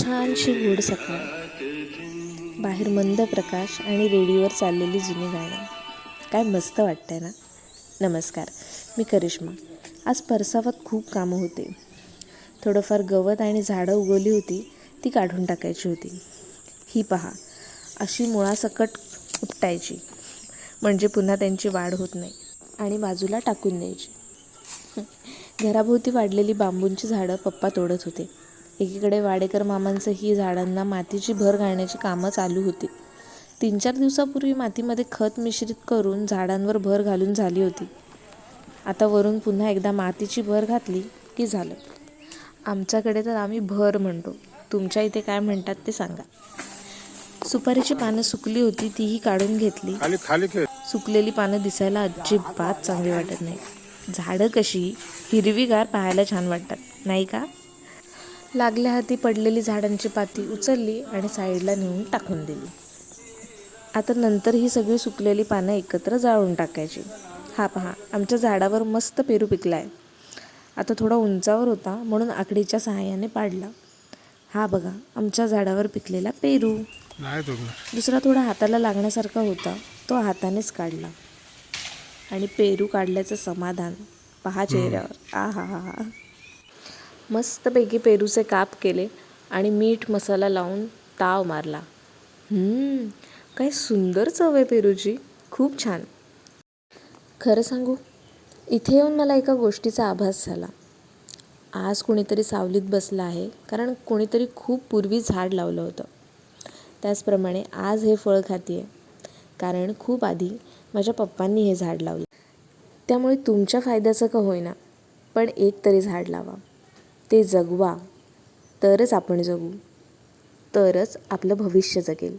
छानशी गोड सकाळ. बाहेर मंद प्रकाश आणि रेडिओवर चाललेली जुनी गाणी. काय मस्त वाटतंय ना? नमस्कार मी करिश्मा. आज परसावात खूप कामं होते. थोडंफार गवत आणि झाडं उगवली होती ती काढून टाकायची होती. ही पहा अशी मुळासकट उपटायची. म्हणजे पुन्हा त्यांची वाढ होत नाही. आणि बाजूला टाकून द्यायची. घराभोवती वाढलेली बांबूंची झाडं पप्पा तोडत होते. एकीकडे वाडेकर मामांचंही झाडांना मातीची भर घालण्याची कामं चालू होती. तीन चार दिवसापूर्वी मातीमध्ये खत मिश्रित करून झाडांवर भर घालून झाली होती. आता वरून पुन्हा एकदा मातीची भर घातली की झालं. आमच्याकडे तर आम्ही भर म्हणतो. तुमच्या इथे काय म्हणतात ते सांगा. सुपारीची पानं सुकली होती तीही काढून घेतली. खाली खाली खेळ. सुकलेली पानं दिसायला अजिबात चांगली वाटत नाही. झाडं कशी हिरवीगार पाहायला छान वाटतात नाही का? लागल्या हाती पडलेली झाडांची पाती उचलली आणि साईडला नेऊन टाकून दिली. आता नंतर ही सगळी सुकलेली पानं एकत्र जाळून टाकायची. हा पहा आमच्या झाडावर मस्त पेरू पिकला आहे आता थोडा उंचावर होता म्हणून आकडीच्या सहाय्याने पाडला. हा बघा आमच्या झाडावर पिकलेला पेरू. दुसरा थोडा हाताला लागण्यासारखा होता. तो हातानेच काढला. आणि पेरू काढल्याचं समाधान पहा चेहऱ्यावर. आ हा हा हा. मस्तपैकी पेरूचे काप केले आणि मीठ मसाला लावून ताव मारला. काय सुंदर चव आहे पेरूची. खूप छान. खरं सांगू इथे येऊन मला एका गोष्टीचा आभास झाला. आज कोणीतरी सावलीत बसलं आहे कारण कोणीतरी खूप पूर्वी झाड लावलं होतं. त्याचप्रमाणे आज हे फळ खाते आहे कारण खूप आधी माझ्या पप्पांनी हे झाड लावलं. त्यामुळे तुमच्या फायद्याचं का होईना पण एक तरी झाड लावा. ते जगवा. तरच आपण जगू. तरच आपलं भविष्य जगेल.